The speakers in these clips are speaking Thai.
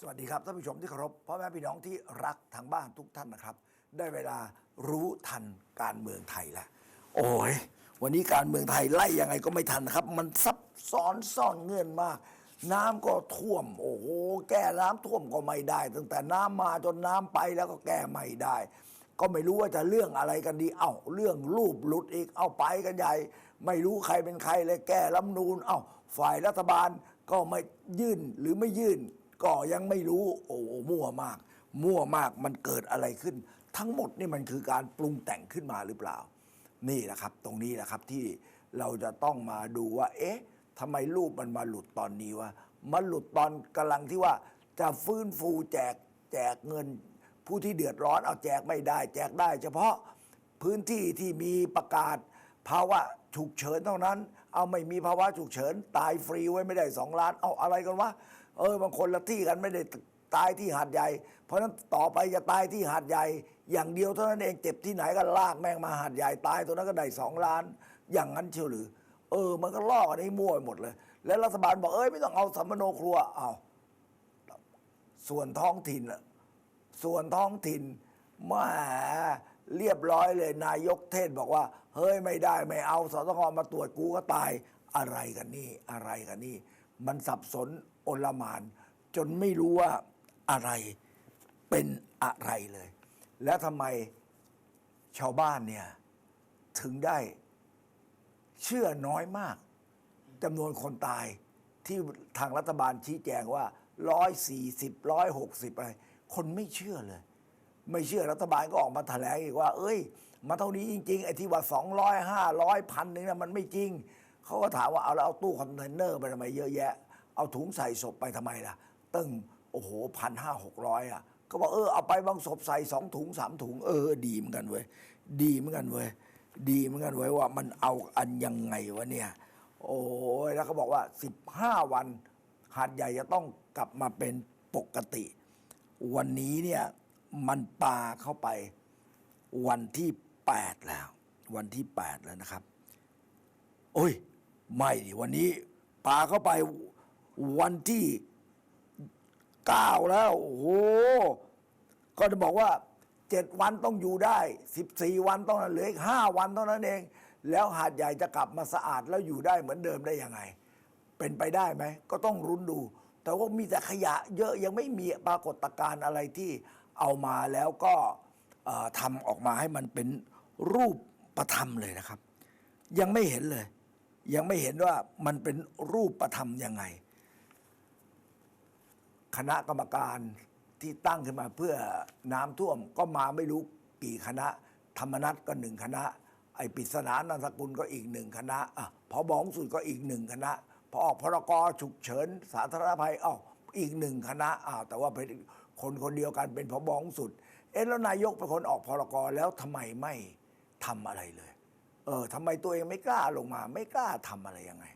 สวัสดีครับท่านผู้ชมที่เคารพพ่อแม่พี่น้องที่รักทางบ้านทุกท่านนะครับ ได้เวลารู้ทันการเมืองไทยแล้วโอ้ยวันนี้การเมืองไทยไล่ยังไงก็ไม่ทันนะครับ มันซับซ้อนซ่อนเงื่อนมาก น้ำก็ท่วม โอ้โหแก้น้ำท่วมก็ไม่ได้ ตั้งแต่น้ำมาจนน้ำไปแล้วก็แก้ไม่ได้ ก็ไม่รู้ว่าจะเรื่องอะไรกันดี เอ้าเรื่องรูปหลุดอีกเอาไปกันใหญ่ ไม่รู้ใครเป็นใครเลยแก้รัฐนูนเอ้าฝ่ายรัฐบาลก็ไม่ยื่นหรือไม่ยื่น ก็ยังไม่รู้ โอ้โหมั่วมาก มั่วมากมันเกิดอะไรขึ้น ทั้งหมดนี่มันคือการปรุงแต่งขึ้นมาหรือเปล่า นี่แหละครับ ตรงนี้แหละครับที่เราจะต้องมาดูว่า เอ๊ะทำไมรูปมันมาหลุดตอนนี้วะมันหลุดตอนกำลังที่ว่า จะฟื้นฟูแจกแจกเงิน ผู้ที่เดือดร้อนเอาแจกไม่ได้ แจกได้ เฉพาะพื้นที่ที่มีประกาศภาวะฉุกเฉินเท่านั้น เอาไม่มีภาวะฉุกเฉิน ตายฟรีไว้ไม่ได้สองล้าน เอาอะไรกันวะ เออ บางคนละที่กันไม่ได้ตายที่หาดใหญ่ เพราะนั้นต่อไปจะตายที่หาดใหญ่ อย่างเดียวเท่านั้นเองเจ็บที่ไหนก็ลากแม่งมาหาดใหญ่ตายตัวนั้นก็ได้สองล้าน อย่างนั้นเชียวหรือ เออ มันก็ล่อกันให้มั่วไปหมดเลย แล้วรัฐบาลบอกเอ้ยไม่ต้องเอาสัมมโนครัวเอาส่วนท้องถิ่นส่วนท้องถิ่นมาเรียบร้อยเลยนายกเทศบอกว่า เฮ้ยไม่ได้ไม่เอาสตงมาตรวจกูก็ตายอะไรกันนี่อะไรกันนี่ มันสับสน โอลมาน จนไม่รู้ว่าอะไรเป็นอะไรเลย แล้วทำไมชาวบ้านเนี่ยถึงได้เชื่อน้อยมากจำนวนคนตายที่ทางรัฐบาลชี้แจงว่าร้อยสี่สิบร้อยหกสิบอะไร คนไม่เชื่อเลย ไม่เชื่อรัฐบาลก็ออกมาแถลงอีกว่า เอ้ย มาเท่านี้จริงๆไอ้ที่ว่าสองร้อยห้าร้อยพันนึงนะมันไม่จริง เขาก็ถามว่าเอาแล้วเอาตู้คอนเทนเนอร์ไปทำไมเยอะแยะ เอาถุงใส่ศพไปทำไมล่ะตึ้งโอ้โหพันห้าหกร้อยอะก็บอกเออเอาไปบางศพใส่สองถุงสามถุงเออ ดีเหมือนกันเว้ยดีเหมือนกันเว้ยดีเหมือนกันเว้ยว่ามันเอาอันยังไงวะเนี่ย โอ้ยแล้วเขาบอกว่าสิบห้าวันหาดใหญ่จะต้องกลับมาเป็นปกติ วันนี้เนี่ยมันปาเข้าไปวันที่8แล้ว วันที่8แล้วนะครับ โอ้ย ไม่ดิวันนี้ปาเข้าไป วันที่9แล้ว โอ้โห ก็จะบอกว่า7วันต้องอยู่ได้14วันต้องเหลืออีก5วันเท่านั้นเอง แล้วหาดใหญ่จะกลับมาสะอาดแล้วอยู่ได้เหมือนเดิมได้ยังไง เป็นไปได้ไหม ก็ต้องรุนดู แต่ว่ามีแต่ขยะเยอะยังไม่มีปรากฏการณ์อะไรที่เอามาแล้วก็ทำออกมาให้มันเป็นรูปประธรรมเลยนะครับ ยังไม่เห็นเลย ยังไม่เห็นว่ามันเป็นรูปประธรรมยังไง คณะกรรมการที่ตั้งขึ้นมาเพื่อน้ำท่วมก็มาไม่รู้กี่คณะ ธรรมนัตก็หนึ่งคณะ ไอ้ปริศนานันทกุลก็อีกหนึ่งคณะอะพอบองสุดก็อีกหนึ่งคณะ พอออกพรกฉุกเฉิน สาธารณภัยอ้าวอีกหนึ่งคณะอ้าวแต่ว่าเป็นคนคนเดียวกันเป็นพอบองสุด เอ๊ะแล้วนายกเป็นคนออกพรกแล้วทำไมไม่ทำอะไรเลย เออทำไมตัวเองไม่กล้าลงมา ไม่กล้าทำอะไรยังไง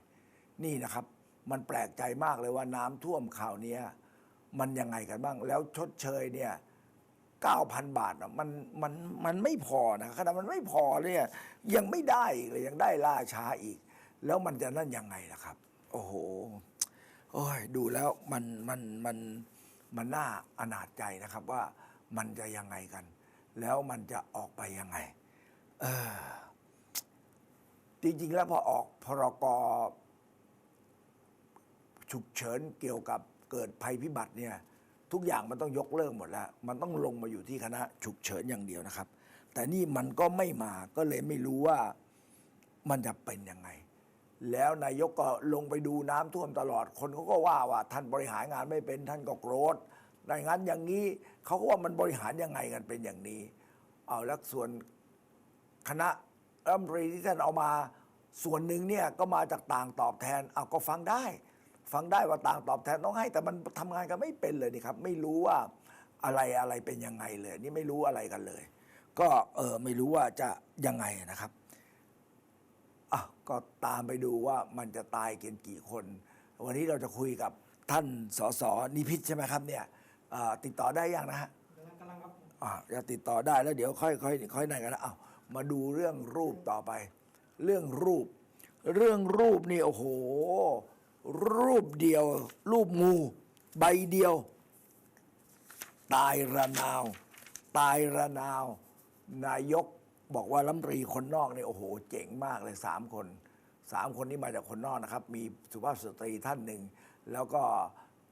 นี่นะครับ มันแปลกใจมากเลยว่าน้ำท่วมข่าวเนี้ย มันยังไงกันบ้าง แล้วชดเชยเนี่ยเก้าพันบาทอะมันมันมันไม่พอนะขนาดมันไม่พอเนี่ยยังไม่ได้อีกเลยยังได้ล่าช้าอีก แล้วมันจะนั่นยังไงล่ะครับ โอ้โหโอ้ยดูแล้วมันมันมันมันน่าอนาจใจนะครับว่ามันจะยังไงกัน แล้วมันจะออกไปยังไง เออจริงๆแล้วพอออกพรกฉุกเฉินเกี่ยวกับ เกิดภัยพิบัติเนี่ยทุกอย่างมันต้องยกเลิกหมดแล้ว มันต้องลงมาอยู่ที่คณะฉุกเฉินอย่างเดียวนะครับ แต่นี่มันก็ไม่มาก็เลยไม่รู้ว่ามันจะเป็นยังไง แล้วนายกก็ลงไปดูน้ำท่วมตลอดคนเขาก็ว่าว่าท่านบริหารงานไม่เป็นท่านก็โกรธดังนั้นอย่างนี้เขาก็ว่ามันบริหารยังไงกันเป็นอย่างนี้ เอาแล้วส่วนคณะรัฐมนตรีที่ท่านเอามาส่วนหนึ่งเนี่ยก็มาจากต่างตอบแทนเอาก็ฟังได้ ฟังได้ว่าต่างตอบแทนต้องให้ แต่มันทำงานกันไม่เป็นเลยนี่ครับ ไม่รู้ว่าอะไรอะไรเป็นยังไงเลย นี่ไม่รู้อะไรกันเลย ก็เออไม่รู้ว่าจะยังไงนะครับอะก็ตามไปดูว่ามันจะตายกันกี่คน วันนี้เราจะคุยกับท่านสสนิพิษใช่ไหมครับเนี่ยอ่าติดต่อได้ยังนะฮะกำลังกำลังครับอ่าจะติดต่อได้แล้วเดี๋ยวค่อยค่อยค่อยนั่นกันนะเอามาดูเรื่องรูปต่อไป เรื่องรูป เรื่องรูปนี่โอ้โห รูปเดียว รูปงู ใบเดียว ตายระนาว ตายระนาว นายกบอกว่ารัมรีคนนอกเนี่ยโอ้โห เจ๋งมากเลยสามคนสามคนนี้มาจากคนนอกนะครับ มีสุภาพสตรีท่านหนึ่ง แล้วก็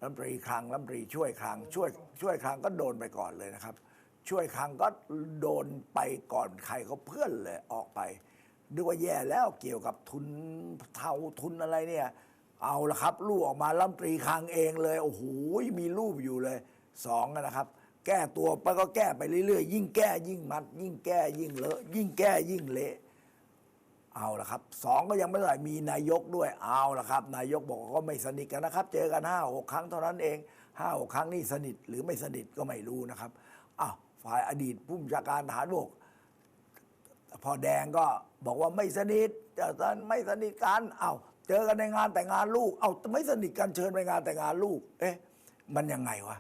รัมรีคลังรัมรีช่วยคลังช่วยช่วยคลังก็โดนไปก่อนเลยนะครับ ช่วยคลังก็โดนไปก่อนใครเขาเพื่อนเลยออกไปนึกว่าแย่แล้วเกี่ยวกับทุนเทาทุนอะไรเนี่ย เอาละครับลูกออกมารัฐมตรีคังเองเลย โอ้โหมีรูปอยู่เลยสองนะครับ แก้ตัวไปก็แก้ไปเรื่อยๆ ยิ่งแก้ยิ่งมัด ยิ่งแก้ยิ่งเลอะยิ่งแก้ยิ่งเละเอาละครับสองก็ยังไม่ได้มีนายกด้วยเอาละครับ นายกบอกว่าก็ไม่สนิทกันนะครับ เจอกันห้าหกครั้งเท่านั้นเองห้าหกครั้งนี่สนิทหรือไม่สนิทก็ไม่รู้นะครับอ้าวฝ่ายอดีตผู้บัญชาการทหารบกพอแดงก็บอกว่าไม่สนิทจะไม่สนิทกันเอา้า เจอกันในงานแต่งงานลูก เอาไม่สนิทกันเชิญไปงานแต่งงานลูก เอ๊ะ มันยังไงวะ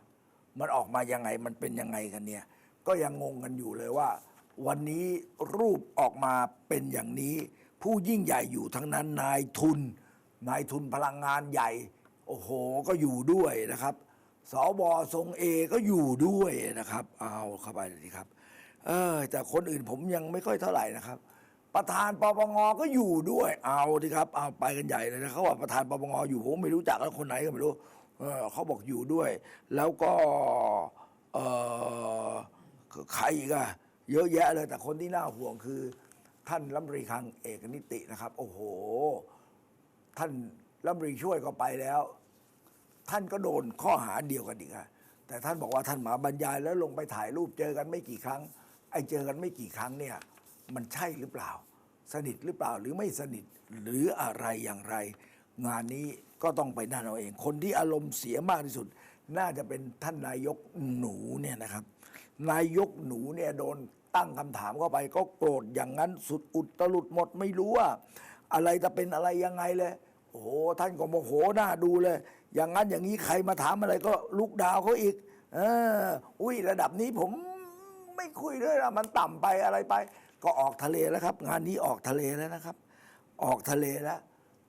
มันออกมายังไง มันเป็นยังไงกันเนี่ย ก็ยังงงกันอยู่เลยว่า วันนี้รูปออกมาเป็นอย่างนี้ ผู้ยิ่งใหญ่อยู่ทั้งนั้นนายทุน นายทุนพลังงานใหญ่ โอ้โห ก็อยู่ด้วยนะครับ สวทรงเอก็อยู่ด้วยนะครับ เอาเข้าไปเลยสิครับ เออแต่คนอื่นผมยังไม่ค่อยเท่าไหร่นะครับ ประธานปปงก็อยู่ด้วย เอาดิครับ เอาไปกันใหญ่เลยนะเขาว่าประธานปปงอยู่ผมไม่รู้จักแล้วคนไหนก็ไม่รู้เออเขาบอกอยู่ด้วย แล้วก็เออใครอีกอะเยอะแยะเลยแต่คนที่น่าห่วงคือ ท่านรัฐมนตรีคลังเอกนิตินะครับ โอ้โห ท่านรัฐมนตรีช่วยก็ไปแล้ว ท่านก็โดนข้อหาเดียวกันอีกอะแต่ท่านบอกว่าท่านมาบรรยายแล้วลงไปถ่ายรูปเจอกันไม่กี่ครั้ง ไอ้เจอกันไม่กี่ครั้งเนี่ย มันใช่หรือเปล่า สนิทหรือเปล่าหรือไม่สนิทหรืออะไรอย่างไร งานนี้ก็ต้องไปนั่นเอาเอง คนที่อารมณ์เสียมากที่สุด น่าจะเป็นท่านนายกหนูเนี่ยนะครับ นายกหนูเนี่ยโดนตั้งคำถามเข้าไป ก็โกรธอย่างนั้นสุดอุตลุดหมดไม่รู้ว่า อะไรจะเป็นอะไรยังไงเลยโอ้โหท่านก็โมโหหน้าดูเลย อย่างนั้นอย่างนี้ใครมาถามอะไรก็ลุกดาวเขาอีกเอออุ้ยระดับนี้ผมไม่คุยด้วยนะมันต่ำไปอะไรไป ก็ออกทะเลแล้วครับ งานนี้ออกทะเลแล้วนะครับ ออกทะเลแล้ว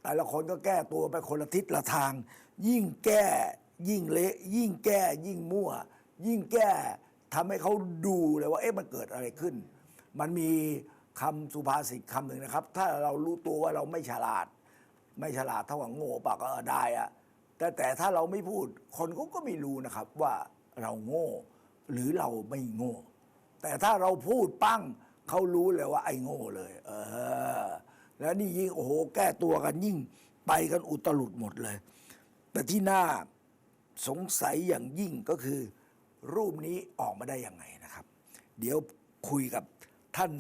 แต่ละคนก็แก้ตัวไปคนละทิศละทาง ยิ่งแก้ยิ่งเละยิ่งแก้ยิ่งมั่ว ยิ่งแก้ทำให้เขาดูเลยว่าเอ๊ะมันเกิดอะไรขึ้น มันมีคำสุภาษิตคำหนึ่งนะครับ ถ้าเรารู้ตัวว่าเราไม่ฉลาด ไม่ฉลาดเท่ากับโง่ปากก็เออได้อะแต่แต่ถ้าเราไม่พูดคนเขาก็ไม่รู้นะครับว่าเราโง่ หรือเราไม่โง่ แต่ถ้าเราพูดปั้ง เขารู้เลยว่าไอ้โง่เลย เออ แล้วนี่ยิ่งโอ้โห แก้ตัวกันยิ่งไปกันอุตลุดหมดเลย แต่ที่น่าสงสัยอย่างยิ่งก็คือ รูปนี้ออกมาได้ยังไงนะครับ เดี๋ยวคุยกับท่าน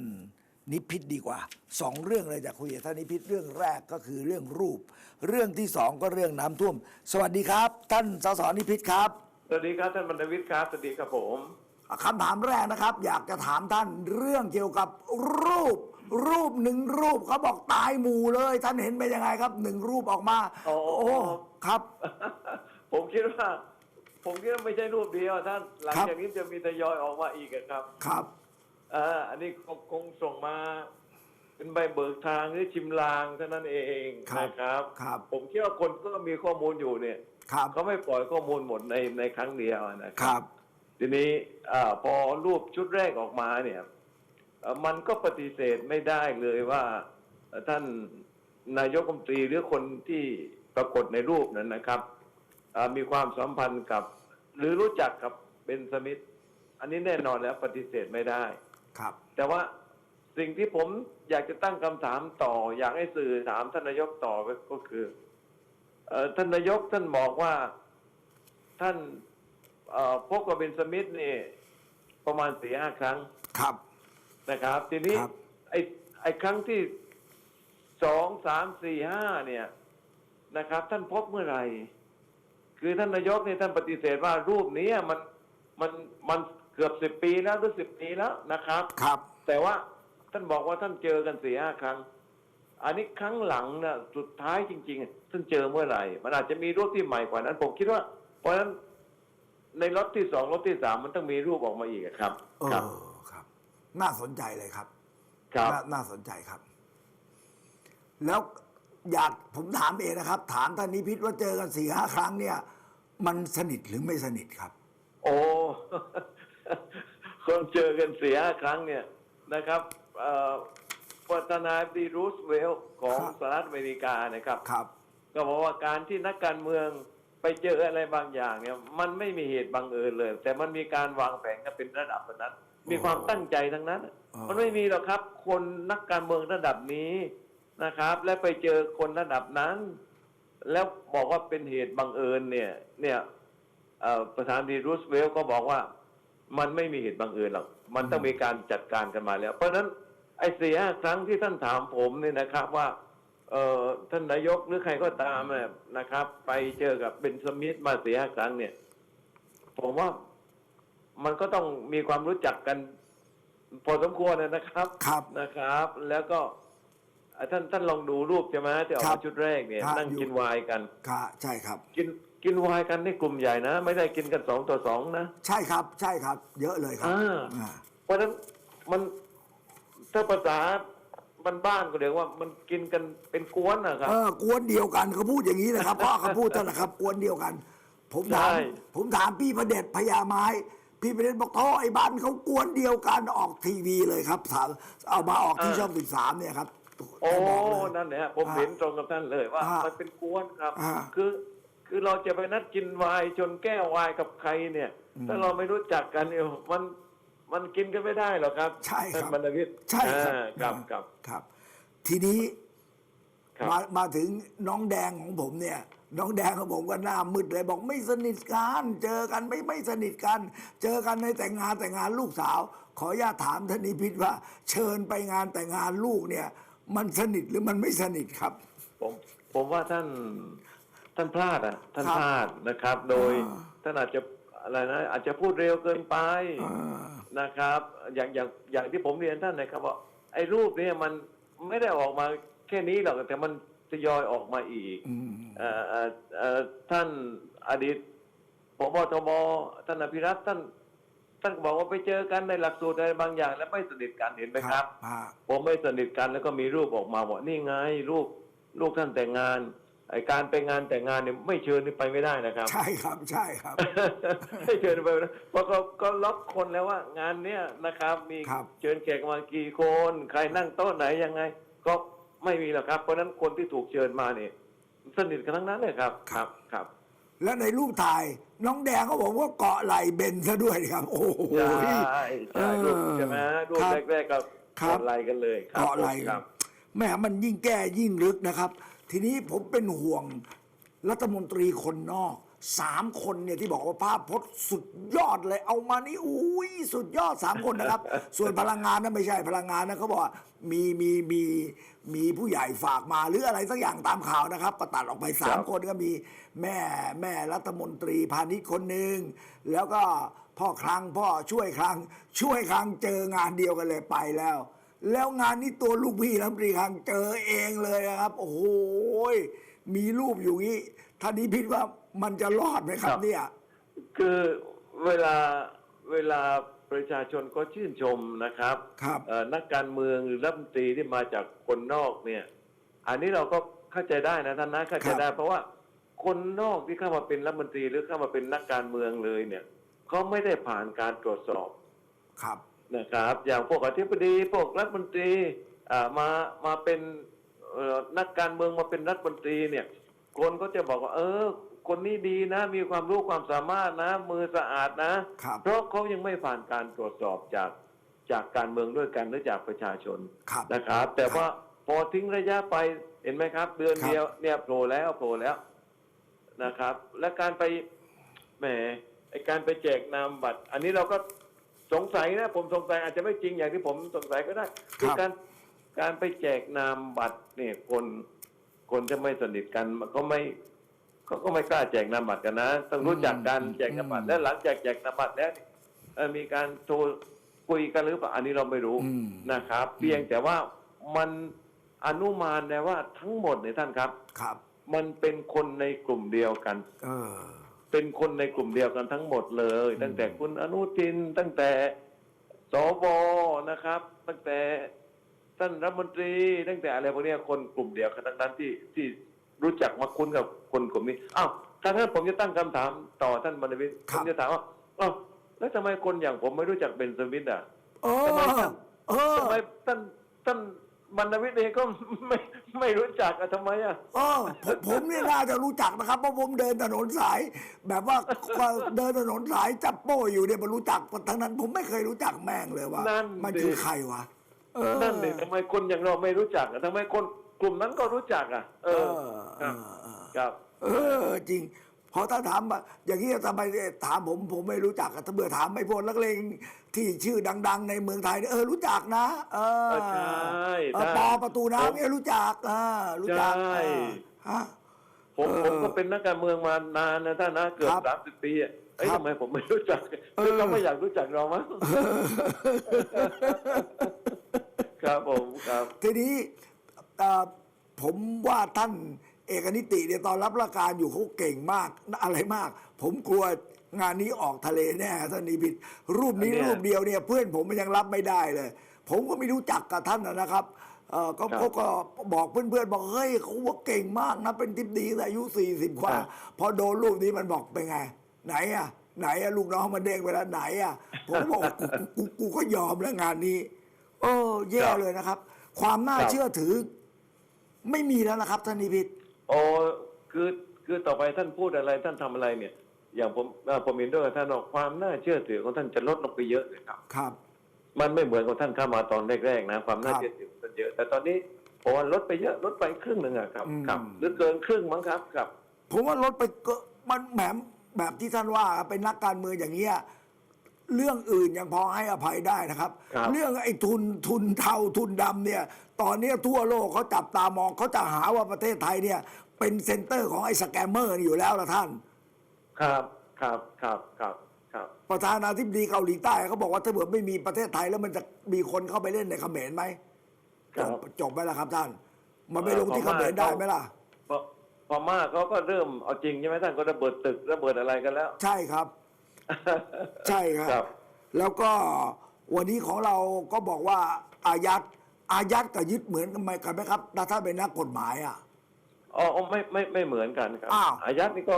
นิพิษดีกว่าสองเรื่องเลยจะคุยกับท่านนิพิษเรื่องแรกก็คือเรื่องรูป เรื่องที่สองก็เรื่องน้ำท่วม สวัสดีครับ ท่านสสนิพิษครับสวัสดีครับท่านบรรณวิทย์ครับสวัสดีครับผม คำถามแรกนะครับ อยากจะถามท่านเรื่องเกี่ยวกับรูป รูปหนึ่งรูปเขาบอกตายหมู่เลย ท่านเห็นเป็นยังไงครับหนึ่งรูปออกมา โอ้ครับ ผมคิดว่า ผมคิดว่าไม่ใช่รูปเดียวท่านหลังครับจากนี้จะมีทยอยออกมาอีกอะครับ ครับเอ่าอันนี้คงคงส่งมา เป็นใบเบิกทางหรือชิมลางเท่านั้นเองครับนะครับครับ ผมคิดว่าคนก็มีข้อมูลอยู่เนี่ยครับเขาไม่ปล่อยข้อมูลหมดในในครั้งเดียวนะคครับรับ ทีนี้อาพอรูปชุดแรกออกมาเนี่ยเอ่อมันก็ปฏิเสธไม่ได้เลยว่าเอ่อท่านนายกรัฐมนตรีหรือคนที่ปรากฏในรูปนั้นนะครับอ่ามีความสัมพันธ์กับ หรือรู้จักกับเบนสมิธอันนี้แน่นอนแล้วปฏิเสธไม่ได้ครับ แต่ว่าสิ่งที่ผมอยากจะตั้งคำถามต่อ อยากให้สื่อถามท่านนายกต่อก็คือเอ่อท่านนายกท่านบอกว่าท่าน เอ่อพบกับเบนสมิธนี่ประมาณสี่ห้าครั้งครับ นะครับ ทีนี้ครับ ไอ้ไอ้ครั้งที่สองสามสี่ห้าเนี่ยนะครับ ท่านพบเมื่อไหร่ คือท่านนายกเนี่ยท่านปฏิเสธว่ารูปนี้มันมันมันเกือบสิบปีแล้วหรือสิบปีแล้วนะครับ ครับ แต่ว่าท่านบอกว่าท่านเจอกันสี่ห้าครั้ง อันนี้ครั้งหลังนะสุดท้ายจริงๆ ท่านเจอเมื่อไหร่ มันอาจจะมีรูปที่ใหม่กว่านั้น ผมคิดว่า เพราะฉะนั้น ในรถที่สองรถที่สามมันต้องมีรูปออกมาอีกอะครับ เอครับอครับ น่าสนใจเลยครับครับ นาน่าสนใจครับ แล้วอยากผมถามเองนะครับ ถามท่านนิพิษว่าเจอกันสี่ห้าครั้งเนี่ย มันสนิทหรือไม่สนิทครับ โอ้ คนเจอกันเสียครั้งเนี่ยนะครับเอ่อประธานาธิบดีรูสเวลต์ของครับ สหรัฐอเมริกานะครับ ครับ ก็บอกว่าการที่นักการเมือง ไปเจออะไรบางอย่างเนี่ย มันไม่มีเหตุบังเอิญเลย แต่มันมีการวางแผนกันเป็นระดับนั้น มีความตั้งใจทั้งนั้นอ๋อมันไม่มีหรอกครับ คนนักการเมืองระดับนี้นะครับ และไปเจอคนระดับนั้น แล้วบอกว่าเป็นเหตุบังเอิญเนี่ย เนี่ยเอ่อประธานาธิบดีรูสเวลต์ก็บอกว่า มันไม่มีเหตุบังเอิญหรอกมันต้องมีการจัดการกันมาแล้ว เพราะฉะนั้นไอ้เสียครั้งที่ท่านถามผมเนี่ยนะครับว่า เอ่อท่านนายกหรือใครก็ตามเนี่ยนะครับ ไปเจอกับเบนสมิธมาเสียครั้งเนี่ย ผมว่ามันก็ต้องมีความรู้จักกัน พอสมควรนะครับครับนะครับ แล้วก็อะท่านท่านลองดูรูปใช่ไหมที่ออกครัมาบชุดแรกเนี่ยครับนั่งอยู่กินไวน์กันค่ะใช่ครับ กินกินไวน์กันในกลุ่มใหญ่นะ ไม่ได้กินกันสองต่อสองนะ ใช่ครับ ใช่ครับ เยอะเลยครับอ่าอ่าเพราะฉะนั้นมันถ้าภาษา บ้านๆก็เรียกว่ามันกินกันเป็นกวนนะครับ เออกวนเดียวกันเขาพูดอย่างนี้นะครับ พ่อเขาพูดนั่นแหละครับกวนเดียวกัน ผมถามใช่ ผมถามพี่ประเด็จพญาไม้ พี่ประเด็จบอกท่อไอ้บ้านเขากวนเดียวกันออกทีวีเลยครับถามเอามาออกที่ช่องสิบสามเนี่ยครับโอ้แกบอกเลย นั่นแหละผมอ่าเห็นตรงกับท่านเลยว่า อ่ามัมันเป็นกวนครับ อ่าคือคือเราจะไปนัดกินไวน์จนแก้วไวน์กับใครเนี่ย ถ้าเราไม่รู้จักกันเนี่ยมัน มันกินกันไม่ได้หรอกครับใช่ครับท่านบรรณวิทย์ใช่ครับอ่าครับครับครับ ทีนี้ครับมามาถึงน้องแดงของผมเนี่ย น้องแดงของผมก็หน้ามืดเลยบอกไม่สนิทกันเจอกันไม่ไม่สนิทกัน เจอกันในแต่งงานแต่งงานลูกสาว ขออนุญาตถามท่านนิพิษว่า เชิญไปงานแต่งงานลูกเนี่ย มันสนิทหรือมันไม่สนิทครับ ผมผมว่าท่านท่านพลาดอะ ท่านครับพลาดนะครับ โดยอ่าท่านอาจจะ อะไรนะอาจจะพูดเร็วเกินไปอ่านะครับ อย่างอย่างอย่างที่ผมเรียนท่านนะครับว่าไอ้รูปเนี่ยมันไม่ได้ออกมาแค่นี้หรอกแต่มันทยอยออกมาอีกอืมเอ่อเอ่อเอ่อท่านอดีตพบทบท่านอภิรัตน์ท่านท่านก็บอกว่าไปเจอกันในหลักสูตรอะไรบางอย่าง แล้วไม่สนิทกันเห็นไหมครับอ่าผมไม่สนิทกันแล้วก็มีรูปออกมาว่านี่ไงรูปลูกท่านแต่งงาน ไอการไปงานแต่งงานเนี่ยไม่เชิญนี่ไปไม่ได้นะครับ ใช่ครับใช่ครับไม่เชิญไปไม่ได้เพราะเขาก็ล็อกคนแล้วว่างานเนี้ยนะครับ มีครับเชิญแขกมากี่คนใครนั่งโต๊ะไหนยังไง ก็ไม่มีหรอกครับ เพราะฉะนั้นคนที่ถูกเชิญมาเนี่ยสนิทกันทั้งนั้นเลยครับครับครับ แล้วในรูปถ่ายน้องแดงเขาบอกว่าเกาะไหล่เบนซะด้วยครับ โอ้โหใช่ใช่เออรูปใช่ไหมรูปครับแรกๆก็ครับกดไลค์กันเลยครับเกาะไหล่ครับแหม่มันยิ่งแก้ยิ่งลึกนะครับ ทีนี้ผมเป็นห่วงรัฐมนตรีคนนอกสามคนเนี่ยที่บอกว่าภาพพจน์สุดยอดเลยเอามานี่อุ้ยสุดยอดสามคนนะครับ ส่วนพลังงานนั้นไม่ใช่พลังงานนะเขาบอกว่ามีมีมีมีผู้ใหญ่ฝากมาหรืออะไรสักอย่างตามข่าวนะครับก็ตัดออกไปสามครับคนก็มีแม่แม่รัฐมนตรีพาณิชย์คนหนึ่งแล้วก็พ่อคลังพ่อช่วยคลังช่วยคลังเจองานเดียวกันเลยไปแล้ว แล้วงานนี้ตัวลูกพี่รัฐมนตรีคลังเจอเองเลยนะครับ โอ้โหยมีรูปอยู่งี้ท่านนี้พิดว่ามันจะรอดไหมครับครับ เนี่ย คือเวลาเวลาประชาชนก็ชื่นชมนะครับครับเอ่อนักการเมืองหรือรัฐมนตรีที่มาจากคนนอกเนี่ย อันนี้เราก็เข้าใจได้นะท่านนะเข้าใจได้ เพราะว่าคนนอกที่เข้ามาเป็นรัฐมนตรีหรือเข้ามาเป็นนักการเมืองเลยเนี่ยเขาไม่ได้ผ่านการตรวจสอบครับ นะครับ อย่างพวกอธิบดีพวกรัฐมนตรีอ่ามามาเป็นเอ่อนักการเมืองมาเป็นรัฐมนตรีเนี่ย คนก็จะบอกว่า เออ คนนี้ดีนะ มีความรู้ความสามารถนะ มือสะอาดนะครับเพราะเขายังไม่ผ่านการตรวจสอบจากจากการเมืองด้วยกันหรือจากประชาชนครับนะครับ แต่ว่าพอทิ้งระยะไปเห็นไหมครับ เดือนครับเดียวเนี่ยโผล่แล้วโผล่แล้วนะครับ และการไปแหมไอการไปแจกนามบัตร อันนี้เราก็ สงสัยนะ ผมสงสัยอาจจะไม่จริงอย่างที่ผมสงสัยก็ได้คือการการไปแจกนามบัตรเนี่ยคนคนจะไม่สนิทกันมันก็ไม่ก็ก็ไม่กล้าแจกนามบัตรกันนะต้องรู้จักกันแจกนามบัตรและหลังจากแจกนามบัตรแล้วเอ่อมีการโทรคุยกันหรือเปล่าอันนี้เราไม่รู้อืมนะครับ เพียงแต่ว่ามันอนุมานนะว่าทั้งหมดเนี่ยท่านครับครับ มันเป็นคนในกลุ่มเดียวกัน เออ เป็นคนในกลุ่มเดียวกันทั้งหมดเลย ตั้งแต่คุณอนุทินตั้งแต่สวนะครับ ตั้งแต่ท่านรัฐมนตรี ตั้งแต่อะไรพวกเนี้ยคนกลุ่มเดียวกันทั้งนั้นที่ที่รู้จักมาคุ้นกับคนกลุ่มนี้อ้าวถ้าท่านผมจะตั้งคำถามต่อท่านบรรณวิทย์คผรับมจะถามว่าอ้าวแล้วทำไมคนอย่างผมไม่รู้จักเบนสมิธอะเออทำไมท่านเออทำไมท่านท่าน บรรณวิทย์เองก็ไม่ไม่รู้จักอะทำไมอะเออผมผมเนี่ยน่าจะรู้จักนะครับเพราะผมเดินถนนสาย แบบว่าเดินถนนสายจับโป้อยู่เนี่ยมันรู้จักทั้งนั้น ผมไม่เคยรู้จักแม่งเลยว่านั่นมันดิคือใครวะเออนั่นเลยทำไมคนอย่างเราไม่รู้จักอะทำไมคนกลุ่มนั้นก็รู้จักอะเอเอออเอครับอเออครับ เออจริง พอถ้าถามว่าอย่างนี้ทำไมถามผมผมไม่รู้จักอะถ้าเบื่อถามไม่พวกนักเลงที่ชื่อดัง ๆ ในเมืองไทยเนี่ยเออรู้จักนะเออเออใช่เออใช่ปอประตูน้ำเนี่ยรู้จักอ่ารู้จักใช่อ่าฮะผมเออผมก็เป็นนักการเมืองมานานนะท่านนะเกือบครับสามสิบปีอะเอ้ยครับทำไมผมไม่รู้จักเออคือเขาไม่อยากรู้จักเรามั้งครับผมครับ ทีนี้เอ่อผมว่าท่าน เอกนิติเนี่ยตอนรับราชการอยู่เขาเก่งมากอะไรมาก ผมกลัวงานนี้ออกทะเลแน่ท่านนิพิษรูปนี้อันเนี้ยรูปเดียวเนี่ยเพื่อนผมมันยังรับไม่ได้เลย ผมก็ไม่รู้จักกับท่านนะนะครับเอ่อก็ครับเขาก็บอกเพื่อนๆบอกเฮ้ยเขาว่าเก่งมากนะเป็นทิพดีแต่อายุสี่สิบกว่าครับพอโดนรูปนี้มันบอกเป็นไง ไหนอะไหนอะลูกน้องมันเด้งไปแล้วไหนอะผมบอกกูกูกูกูก็ยอมแล้วงานนี้เออแย่เลยนะครับ ความน่าครับเชื่อถือ ไม่มีแล้วนะครับท่านนิพิษ โอ้คือคือต่อไปท่านพูดอะไรท่านทำอะไรเนี่ย อย่างผมเอ่อผมเห็นด้วยกับท่านว่าความน่าเชื่อถือของท่านจะลดลงไปเยอะเลยครับครับ มันไม่เหมือนกับท่านเข้ามาตอนแรกๆนะ ความน่าครับเชื่อถือมันเยอะ แต่ตอนนี้ผมว่าลดไปเยอะลดไปครึ่งหนึ่งอะครับอืมครับหรือเกินครึ่งมั้งครับครับ ผมว่าลดไปเก็มันแหมแบบที่ท่านว่าเป็นนักการเมืองอย่างเงี้ย เรื่องอื่นยังพอให้อภัยได้นะครับ ครับ เรื่องไอ้ทุนทุนเทาทุนดำเนี่ย ตอนเนี้ยทั่วโลกเขาจับตามองเขาจะหาว่าประเทศไทยเนี่ย เป็นเซ็นเตอร์ของไอ้สแกมเมอร์นี่อยู่แล้วละท่าน ครับครับครับครับครับประธานาธิบดีเกาหลีใต้เขาบอกว่าถ้าเกิดไม่มีประเทศไทยแล้วมันจะมีคนเข้าไปเล่นในเขมรไหมคจรับบ จบไหมล่ะครับท่าน มันไม่เอ่อลงที่พเขม่ามรได้เขาไหมล่ะ พอพม่าเขาก็เริ่มเอาจริงใช่ไหมท่านก็ระเบิดตึกระเบิดอะไรกันแล้ว ใช่ครับ ใช่คครัรับบแล้วก็วันนี้ของเราก็บอกว่าอายัดอายัดกับยึดเหมือนกันไหมกันไหมครับถ้าเป็นนักกฎหมายอะอ๋อไม่ไม่ไม่เหมือนกันครับอ้าว อายัดนี่ก็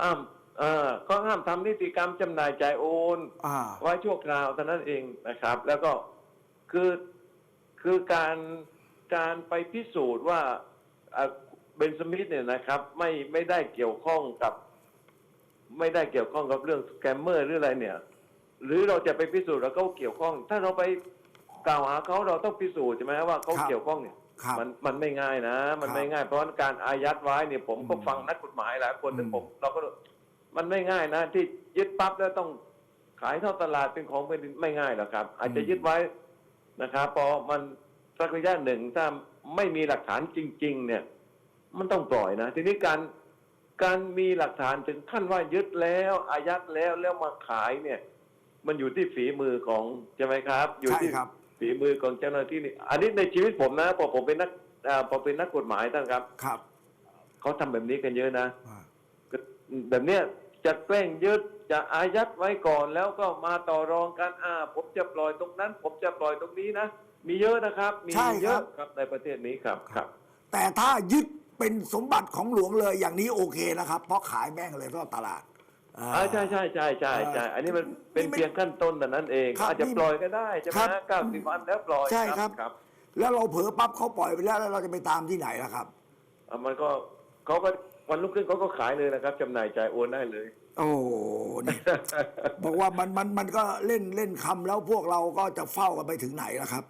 ห้ามเอ่อก็ห้ามทำนิติกรรมจำหน่ายจ่ายโอน อ่า ไว้ชั่วคราวเท่านั้นเองนะครับ แล้วก็คือคือการการไปพิสูจน์ว่าเอ่อเบนสมิธเนี่ยนะครับ ไม่ไม่ได้เกี่ยวข้องกับ ไม่ได้เกี่ยวข้องกับเรื่องสแกมเมอร์หรืออะไรเนี่ย หรือเราจะไปพิสูจน์ว่าเขาเกี่ยวข้อง ถ้าเราไปกล่าวหาเขาเราต้องพิสูจน์ใช่ไหมว่าเขาครับเกี่ยวข้องเนี่ยครับมันมันไม่ง่ายนะ มันครับไม่ง่ายเพราะว่าการอายัดไว้เนี่ยผมก็อืมฟังนักกฎหมายหลายคนอืมถึงผมเราก็มันไม่ง่ายนะ ที่ยึดปั๊บแล้วต้องขายเท่าตลาดเป็นของเป็นไม่ง่ายหรอกครับ อาจจะยึดไว้นะครับพอมันสักระยะหนึ่งถ้าไม่มีหลักฐานจริง ๆ เนี่ย มันต้องปล่อยนะ ทีนี้การ การมีหลักฐานถึงขั้นว่ายึดแล้วอายัดแล้วแล้วมาขายเนี่ย มันอยู่ที่ฝีมือของใช่ไหมครับ อยู่ใช่ที่ครับ ฝีมือของเจ้าหน้าที่นี่อันนี้ในชีวิตผมนะพอผมเป็นนักอ่าพอเป็นนักกฎหมายท่านครับครับเขาทำแบบนี้กันเยอะนะ อ่าแบบเนี้ยจะแกล้งยึดจะอายัดไว้ก่อนแล้วก็มาต่อรองกันอ่าผมจะปล่อยตรงนั้น ผมจะปล่อยตรงนี้นะมีเยอะนะครับ มีใช่เยครัอะบครับในประเทศนี้ครับครับ แต่ถ้ายึด เป็นสมบัติของหลวงเลยอย่างนี้โอเคนะครับ เพราะขายแม่งเลยรอบตลาดอ่าอ่าใช่ใช่ใช่ใช่ใช่อันนี้มันเป็นนี่ไม่เพียงขั้นต้นแต่นั้นเอง ครับอาจจะนี่ปล่อยก็ได้ใช่ไหมครับ เก้าสิบวันแล้วปล่อยใช่ครับ ครับแล้วเราเผลอปั๊บเขาปล่อยไปแล้วแล้วเราจะไปตามที่ไหนล่ะครับ อ่ามันก็เขาก็วันรุ่งขึ้นเขาก็ขายเลยนะครับจำหน่ายจ่ายโอนได้เลย โอ้นี่ บอกว่ามันมันมันก็เล่นเล่นคำแล้วพวกเราก็จะเฝ้ากันไปถึงไหนล่ะครับ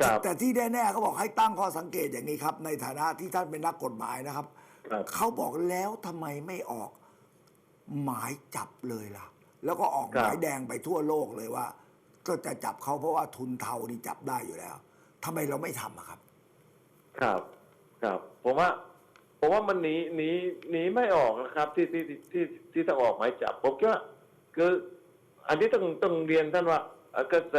ครับ แต่ที่แน่ๆเขาบอกให้ตั้งข้อสังเกตอย่างนี้ครับ ในฐานะที่ท่านเป็นนักกฎหมายนะครับ ครับ เขาบอกแล้วทำไมไม่ออกหมายจับเลยล่ะ แล้วก็ออกครัหบมายแดงไปทั่วโลกเลยว่า ก็จะจับเขาเพราะว่าทุนเทานี่จับได้อยู่แล้วทำไมเราไม่ทำอะครับ ครับ ครับ ผมว่า ผมว่ามันหนีหนีหนีไม่ออกนะครับ ที่ที่ที่ที่ที่ต้องออกหมายจับผมคิดว่าคือ อันนี้ต้องต้องเรียนท่านว่าเอ่อ กระแส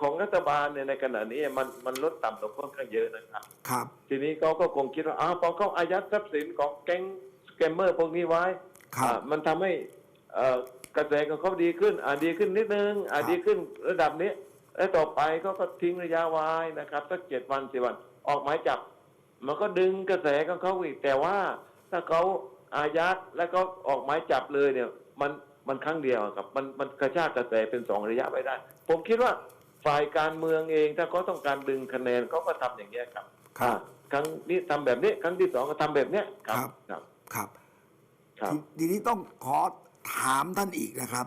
ของรัฐบาลเนี่ยในขณะนี้มันมันลดต่ำลงค่อนข้างเยอะนะครับ ครับ ทีนี้เขาก็คงคิดว่าอ้าวพอเขาอายัดทรัพย์สินของแก๊งสแกมเมอร์พวกนี้ไว้ครับอ่ามันทำให้เอ่อกระแสของเขาดีขึ้นอ่าดีขึ้นนิดนึงอ่าครับดีขึ้นระดับนี้ แล้วต่อไปเขาก็ทิ้งระยะไว้นะครับสักเจ็ดวันสิวันออกหมายจับ มันก็ดึงกระแสของเขาอีกแต่ว่าถ้าเขาอายัดแล้วก็ออกหมายจับเลยเนี่ย มัน มันครั้งเดียวครับมันมันกระชากกระแสเป็นสองระยะไปได้ ผมคิดว่าฝ่ายการเมืองเองถ้าเขาต้องการดึงคะแนนเขาก็ทำอย่างเงี้ยครับครับอ่าครั้งนี้ทำแบบนี้ ครั้งที่สองก็ทำแบบเนี้ยครับครับครับครับครับททีนี้ต้องขอถามท่านอีกนะครับ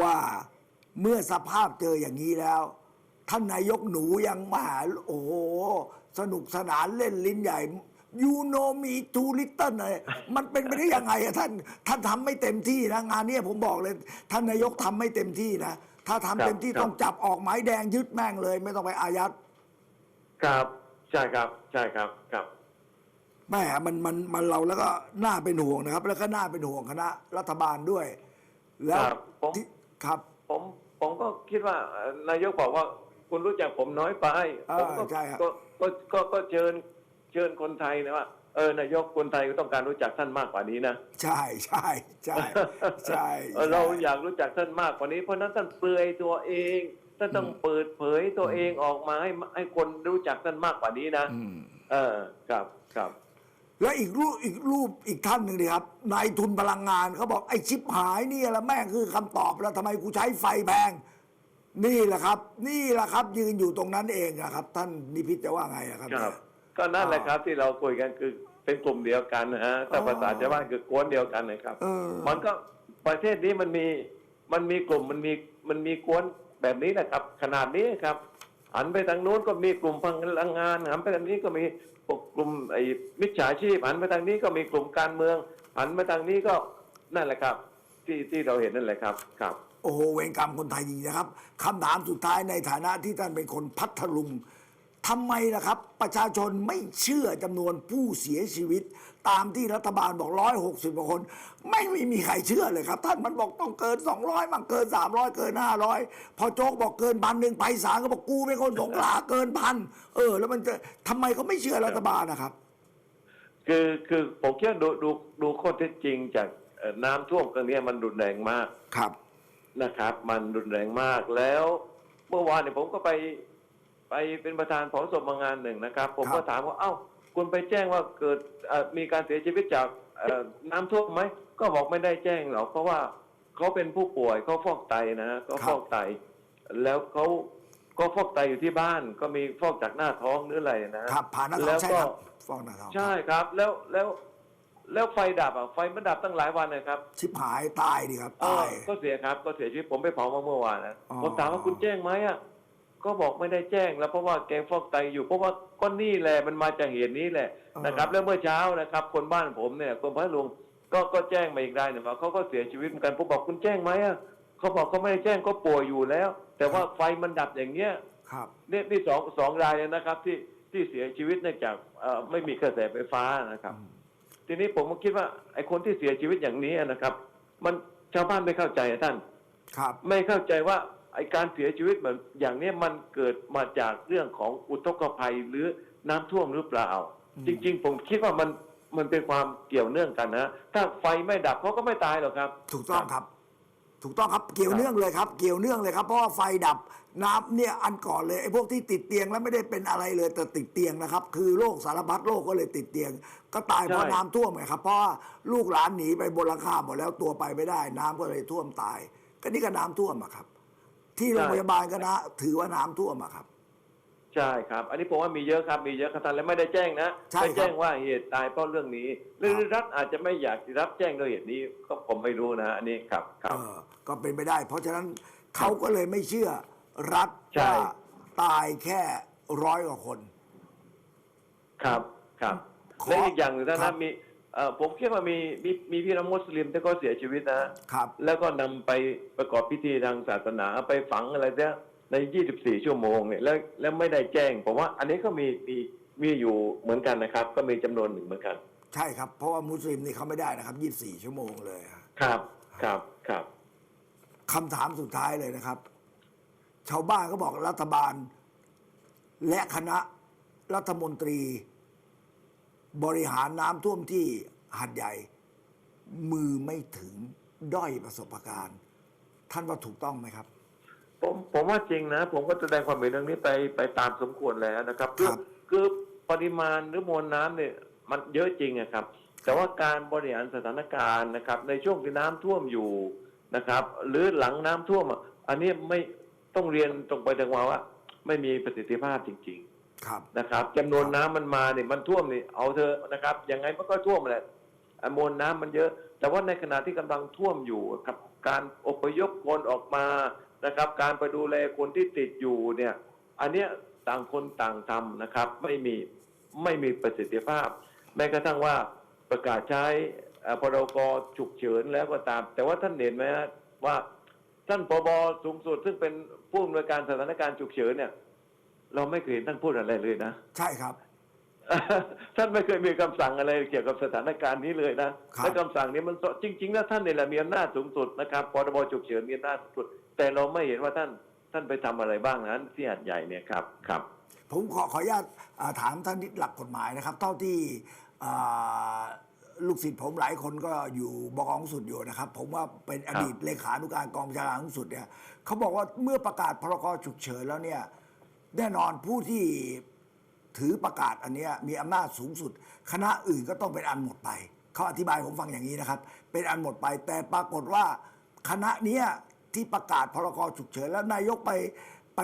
ว่าเมื่อสภาพเจออย่างนี้แล้ว ท่านนายกหนูยังมาหาโอ้โหสนุกสนานเล่นลิ้นใหญ่ ยูโนมีทูลิตเติ้ลอะไรมันเป็นไปได้ยังไงอะท่าน ท่านทำไม่เต็มที่นะงานเนี้ยผมบอกเลย ท่านนายกทำไม่เต็มที่นะ ถ้าทำเต็มที่ครับ ต้องจับออกหมายแดงยึดแม่งเลย ไม่ต้องไปอายัดครับใช่ครับใช่ครับครับแม่มันมันมันเราแล้วก็น่าเป็นห่วงนะครับ แล้วก็น่าเป็นห่วงคณะรัฐบาลด้วย แล้วครับผม ที่ครับ ผมผมก็คิดว่าเอ่อนายกบอกว่าคุณรู้จักผมน้อยไปเออผมก็ใช่ครับ ก็ก็ก็ก็เชิญเชิญคนไทยนะว่าเออนายกคนไทยก็ต้องการรู้จักท่านมากกว่านี้นะใช่ใช่ใช่ใช่เออเราใช่อยากรู้จักท่านมากกว่านี้ เพราะฉะนั้นท่านเปลือยตัวเองท่านต้องเปิดเผยตัวเองออกมาให้ให้คนรู้จักท่านมากกว่านี้นะอืมเออครับครับ แล้วอีกรูปอีกรูปอีกท่านหนึ่งดีครับนายทุนพลังงานเขาบอกไอ้ชิปหายนี่แหละแม่งคือคำตอบแล้วทำไมกูใช้ไฟแพงนี่แหละครับ นี่แหละครับ ยืนอยู่ตรงนั้นเองนะครับ ท่านนิพิษจะว่าไงอะครับครับเนี่ย ก็นั่นแหละครับที่เราคุยกันคือเป็นกลุ่มเดียวกันนะฮะแต่อ๋อภาษาชาวบ้านคือกวนเดียวกันนะครับเออมันก็ประเทศนี้มันมีมันมีกลุ่มมันมีมันมีกวนแบบนี้แหละครับ ขนาดนี้ครับหันไปทางนู้นก็มีกลุ่มพลังงานหันไปทางนี้ก็มีพวกกลุ่มไอ้มิจฉาชีพหันไปทางนี้ก็มีกลุ่มการเมืองหันไปทางนี้ก็นั่นแหละครับ ที่ที่เราเห็นนั่นแหละครับครับ โอ้โหเวรกรรมคนไทยจริงๆนะครับคำถามสุดท้ายในฐานะที่ท่านเป็นคนพัทลุง ทำไมล่ะครับ ประชาชนไม่เชื่อจำนวนผู้เสียชีวิต ตามที่รัฐบาลบอกร้อยหกสิบกว่าคนไม่ไม่มีใครเชื่อเลยครับ ท่านมันบอกต้องเกินสองร้อยมั่งเกินสามร้อยเกินห้าร้อยพอโจ๊กบอกเกินพันหนึ่งไปศาลก็บอกกูเป็นคนสงขลาเกินพันเออ แล้วมันจะทำไมเขาไม่เชื่อรัฐบาลนะครับ คือคือผมคิดว่าดูดูดูข้อเท็จจริงจากเอ่อน้ำท่วมครั้งนี้มันรุนแรงมากครับนะครับ มันรุนแรงมากแล้ว เมื่อวานเนี่ยผมก็ไปไป เป็นประธานผอสมงานหนึ่งนะครับ ผมครัก็บถามว่าเอ้าคุณไปแจ้งว่าเกิดเอ่อมีการเสียชีวิตจากเอ่อน้ำท่วมไหมก็บอกไม่ได้แจ้งหรอกเพราะว่าเขาเป็นผู้ป่วยเขาฟอกไตนะฮะเขาฟอกไต แล้วเขาก็ฟอกไตอยู่ที่บ้าน ก็มีฟอกจากหน้าท้องหรืออะไรนะฮะครับผ่านหน้าท้อแล้งวใช่ก็ครับฟ้องหน้าท้องใช่ครับ แล้วแล้วแล้วไฟดับอะไฟมันดับตั้งหลายวันนะครับ ชิบหายตายดิครับเอตาอยก็เสียครับ ก็เสียชีวิตผมไปเผามาเมื่อวานนะอ๋อผมถามว่าคุณแจ้งไหมอะ ก็บอกไม่ได้แจ้ง แล้วเพราะว่าแกฟอกไตอยู่เพราะว่าก็นี่แหละมันมาจากเหตุนี้แหละนะครับ แล้วเมื่อเช้านะครับ คนบ้านผมเนี่ยคนพัทลุงก็ก็แจ้งมาอีกรายหนึ่งว่าเขาก็เสียชีวิตเหมือนกันผมบอกคุณแจ้งไหมอะเขาบอกเขาไม่ได้แจ้งก็ป่วยอยู่แล้ว แต่ว่าไฟมันดับอย่างเงี้ยครับนี่นี่สองสองรายเลยนะครับ ที่ที่เสียชีวิตเนื่องจากเอ่อไม่มีกระแสไฟฟ้านะครับ ทีนี้ผมก็คิดว่าไอ้คนที่เสียชีวิตอย่างนี้นะครับ มันชาวบ้านไม่เข้าใจอะท่าน ครับ ไม่เข้าใจว่า ไอ้การเสียชีวิตเหมือนอย่างเนี้ยมันเกิดมาจากเรื่องของอุทกภัยหรือน้ำท่วมหรือเปล่าอืมจริง ๆ ผมคิดว่ามันมันเป็นความเกี่ยวเนื่องกันนะถ้าไฟไม่ดับเขาก็ไม่ตายหรอกครับ ถูกต้องครับ ถูกต้องครับเกี่ยวเนื่องเลยครับ เกี่ยวเนื่องเลยครับเพราะว่าไฟดับน้ำเนี่ยอันก่อนเลยไอ้พวกที่ติดเตียงแล้วไม่ได้เป็นอะไรเลยแต่ติดเตียงนะครับ คือโรคสารพัดโรคก็เลยติดเตียง ก็ตายเพราะใช่น้ำท่วมไงครับเพราะว่าลูกหลานหนีไปบนหลังคาหมดแล้วตัวไปไม่ได้ น้ำก็เลยท่วมตาย ก็นี่ก็น้ำท่วมอะครับ ที่โรงพยาบาลก็นะถือว่าน้ำท่วมอะครับ ใช่ครับ อันนี้ผมว่ามีเยอะครับมีเยอะครับท่านและไม่ได้แจ้งนะใช่ครับไม่แจ้งว่าเหตุตายเพราะเรื่องนี้ หรือครับรัฐอาจจะไม่อยากรับแจ้งด้วยเหตุนี้ก็ผมไม่รู้นะอันนี้ครับครัเอบอก็เป็นไปได้ เพราะฉะนั้นเขาก็เลยไม่เชื่อรัฐใช่ว่าตายแค่ร้อยกว่าคน ครับครับขอและอีกอย่างหนึ่งนะครันะบมี เอ่อผมคิดว่ามีมีมีพี่น้องมุสลิมที่เขาเสียชีวิตนะครับ แล้วก็นำไปประกอบพิธีทางศาสนาไปฝังอะไรเนี่ยใน 24 ชั่วโมงเนี่ยแล้วแล้วไม่ได้แจ้งผมว่าอันนี้ก็มีมีมีอยู่เหมือนกันนะครับ ก็มีจำนวนหนึ่งเหมือนกัน ใช่ครับ เพราะว่ามุสลิมนี่เขาไม่ได้นะครับ 24 ชั่วโมงเลยครับครับครับ คำถามสุดท้ายเลยนะครับ ชาวบ้านก็บอกรัฐบาล และคณะรัฐมนตรี บริหารน้ำท่วมที่หัดใหญ่ มือไม่ถึงด้อยประสบการณ์ ท่านว่าถูกต้องไหมครับ ผมผมว่าจริงนะ ผมก็แสดงความเห็นเรื่องนี้ไปไปตามสมควรแล้วนะครับครับคือปริมาณหรือมวลน้ำเนี่ยมันเยอะจริงอะครับ แต่ว่าการบริหารสถานการณ์นะครับ ในช่วงที่น้ำท่วมอยู่นะครับ หรือหลังน้ำท่วมอะอันนี้ไม่ต้องเรียนตรงไปตรงมาว่า ไม่มีประสิทธิภาพจริงๆ ครับนะครับจำนวนน้ำมันมาเนี่ยมันท่วมนี่เอาเธอนะครับยังไงมันก็ท่วมแหละอะมวลน้ำมันเยอะ แต่ว่าในขณะที่กำลังท่วมอยู่ครับการอพยพคนออกมานะครับ การไปดูแลคนที่ติดอยู่เนี่ย อันเนี้ยต่างคนต่างทำนะครับ ไม่มีไม่มีประสิทธิภาพ แม้กระทั่งว่าประกาศใช้พรกฉุกเฉินแล้วก็ตาม แต่ว่าท่านเห็นไหมฮะว่าท่านปบสูงสุดซึ่งเป็นผู้อำนวยการสถานการณ์ฉุกเฉินเนี่ย เราไม่เคยเห็นท่านพูดอะไรเลยนะ ใช่ครับ ท่านไม่เคยมีคำสั่งอะไรเกี่ยวกับสถานการณ์นี้เลยนะครับและคำสั่งนี้มันจริงๆแล้วท่านนี่แหละมีอำนาจสูงสุดนะครับพรบฉุกเฉินมีอำนาจสูงสุด แต่เราไม่เห็นว่าท่านท่านไปทำอะไรบ้างนั้นที่หัดใหญ่เนี่ยครับครับ ผมขอขออนุญาตอ่าถามท่านนิดหลักกฎหมายนะครับ เท่าที่อ่าลูกศิษย์ผมหลายคนก็อยู่บกองสุดอยู่นะครับ ผมว่าเป็นอดีตเลขานุการกองบัญชาการสูงสุดเนี่ยเขาบอกว่าเมื่อประกาศพรกฉุกเฉินแล้วเนี่ย แน่นอนผู้ที่ถือประกาศอันเนี้ยมีอำนาจสูงสุด คณะอื่นก็ต้องเป็นอันหมดไป เขาอธิบายผมฟังอย่างนี้นะครับ เป็นอันหมดไปแต่ปรากฏว่าคณะเนี้ยที่ประกาศพรกฉุกเฉินแล้วนายกไปไป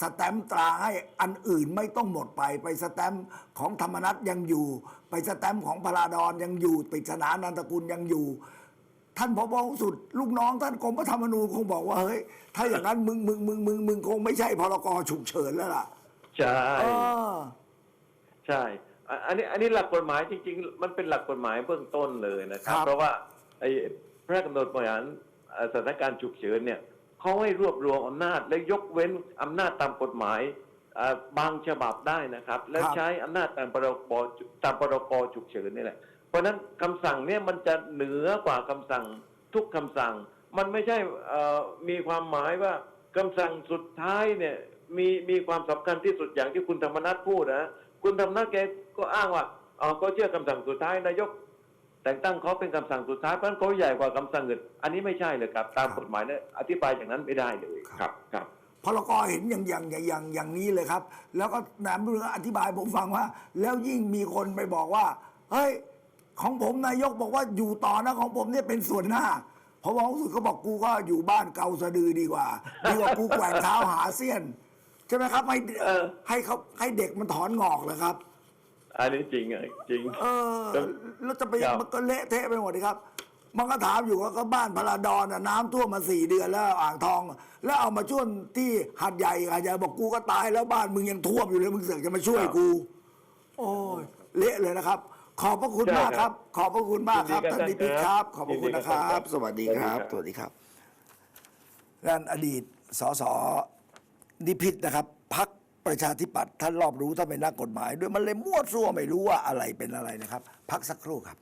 สแตมตราให้อันอื่นไม่ต้องหมดไป ไปสแตมของธรรมนัตยังอยู่ ไปสแตมของพระราดอนยังอยู่ปิศนานันตกุลยังอยู่ ท่านพบสุด ลูกน้องท่านกรมพระธรรมนูญคงบอกว่าเฮ้ยถ้าอย่างนั้นมึงมึงมึงมึงมึงคงไม่ใช่พรกฉุกเฉินแล้วล่ะใช่ใช่อันนี้อันนี้หลักกฎหมายจริง ๆ มันเป็นหลักกฎหมายเบื้องต้นเลยนะครับ เพราะว่าไอ้พระราชกำหนดบริหารสถานการณ์ฉุกเฉินเนี่ยเขาให้รวบรวมอำนาจและยกเว้นอำนาจตามกฎหมายบางฉบับได้นะครับ และใช้อำนาจตามพรบตามพรกฉุกเฉินนี่แหละ ราะฉะนั้นคำสั่งเนี่ยมันจะเหนือกว่าคำสั่งทุกคำสั่ง มันไม่ใช่เอ่อมีความหมายว่าคำสั่งสุดท้ายเนี่ยมีมีความสำคัญที่สุดอย่างที่คุณธรรมนัฐพูดนะคุณธรรมนัฐแกก็อ้างว่าเออก็เชื่อคำสั่งสุดท้ายนายก แต่งตั้งเขาเป็นคำสั่งสุดท้ายเพราะฉะนั้นเขาใหญ่กว่าคำสั่งอื่นอันนี้ไม่ใช่เลยครับ ตามกฎหมายเนี่ยอธิบายอย่างนั้นไม่ได้เลยครับครับพรกเห็นอย่างอย่างอย่างอย่างอย่างนี้เลยครับ แล้วก็นายมืออธิบายผมฟังว่า แล้วยิ่งมีคนไปบอกว่าเฮ้ย ของผมนายกบอกว่าอยู่ต่อนะของผมเนี่ยเป็นส่วนหน้าพอบอกสุดเขาบอกกูก็อยู่บ้านเกาสะดือดีกว่าดีกว่ากูแกว่งเท้าหาเสี้ยนใช่ไหมครับให้เออให้เขาให้เด็กมันถอนงอกเลยครับ อันนี้จริงอะจริง เออครับแล้วจะไปครับมันก็เละเทะไปหมดเลยครับมันก็ถามอยู่ว่าก็บ้านพระราดอนน่ะน้ำท่วมมาสี่เดือนแล้วอ่างทอง แล้วเอามาช่วยที่หัดใหญ่หัดใหญ่บอกกูก็ตายแล้วบ้านมึงยังท่วมอยู่เลยมึงเสือกจะมาช่วยกู โอ้ยเละเลยนะครับ ขอบพระคุณมากครับ ขอบพระคุณมากครับยินดีกับท่านนิพิษครับ ขอบพระคุณนะคยินดีรัครับบสวัสดีครับ สวัสดีครับ สวัสดีครับนั่นอดีตสสนิพิษนะครับพักประชาธิปัตย์ท่านรอบรู้ท่านเป็นนักกฎหมาย ด้วยมันเลยมั่วซั่วไม่รู้ว่าอะไรเป็นอะไรนะครับ พักสักครู่ครับ